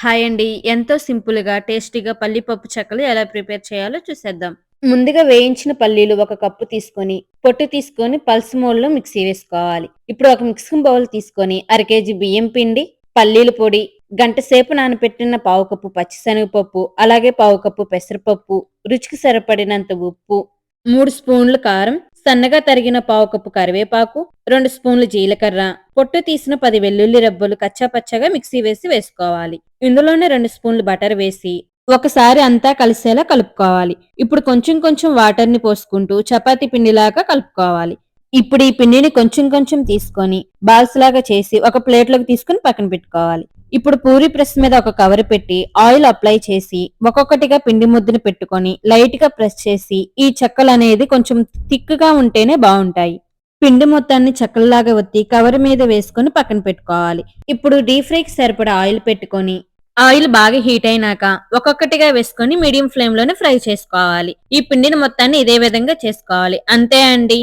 Hi అండి. ఎంతో సింపుల్‌గా, టేస్టీగా పల్లీపప్పు చెక్కలు ఎలా ప్రిపేర్ చేయాలో చూసేద్దాం. ముందుగా వేయించిన పల్లీలు ఒక కప్పు తీసుకొని, పొట్టు తీసుకొని పల్స్ మోడ్‌లో మిక్సీ వేసుకోవాలి. ఇప్పుడు ఒక మిక్సింగ్ బౌల్ తీసుకొని, అర కేజీ బియ్యం పిండి, పల్లీల పొడి, గంట సేపు నానబెట్టిన పావు కప్పు పచ్చిశనగపప్పు, అలాగే పావు కప్పు పెసరపప్పు, రుచికి సరిపడినంత ఉప్పు, మూడు స్పూన్లు కారం, సన్నగా తరిగిన పావు కప్పు కరివేపాకు, రెండు స్పూన్లు జీలకర్ర, పొట్టు తీసిన పది వెల్లుల్లి రెబ్బలు కచ్చాపచ్చగా మిక్సీ వేసి వేసుకోవాలి. ఇందులోనే రెండు స్పూన్లు బటర్ వేసి ఒకసారి అంతా కలిసేలా కలుపుకోవాలి. ఇప్పుడు కొంచెం కొంచెం వాటర్‌ని పోసుకుంటూ చపాతి పిండిలాగా కలుపుకోవాలి. ఇప్పుడు ఈ పిండిని కొంచెం కొంచెం తీసుకొని బాల్స్ లాగా చేసి ఒక ప్లేట్‌లోకి తీసుకొని పక్కన పెట్టుకోవాలి. ఇప్పుడు పూరి ప్రెస్ మీద ఒక కవర్ పెట్టి ఆయిల్ అప్లై చేసి ఒక్కొక్కటిగా పిండి ముద్దను పెట్టుకొని లైట్‌గా ప్రెస్ చేసి ఈ చెక్కలు అనేది కొంచెం థిక్‌గా ఉంటేనే బాగుంటాయి పిండి మొత్తాన్ని చెక్కలలాగా ఒత్తి కవర్ మీద వేసుకొని పక్కన పెట్టుకోవాలి. ఇప్పుడు డీప్ ఫ్రైకి సరిపడా ఆయిల్ పెట్టుకొని ఆయిల్ బాగా హీట్ అయినాక ఒక్కొక్కటిగా వేసుకొని మీడియం ఫ్లేమ్‌లోనే ఫ్రై చేసుకోవాలి. ఈ పిండిని మొత్తాన్ని ఇదే విధంగా చేసుకోవాలి. అంతే అండి.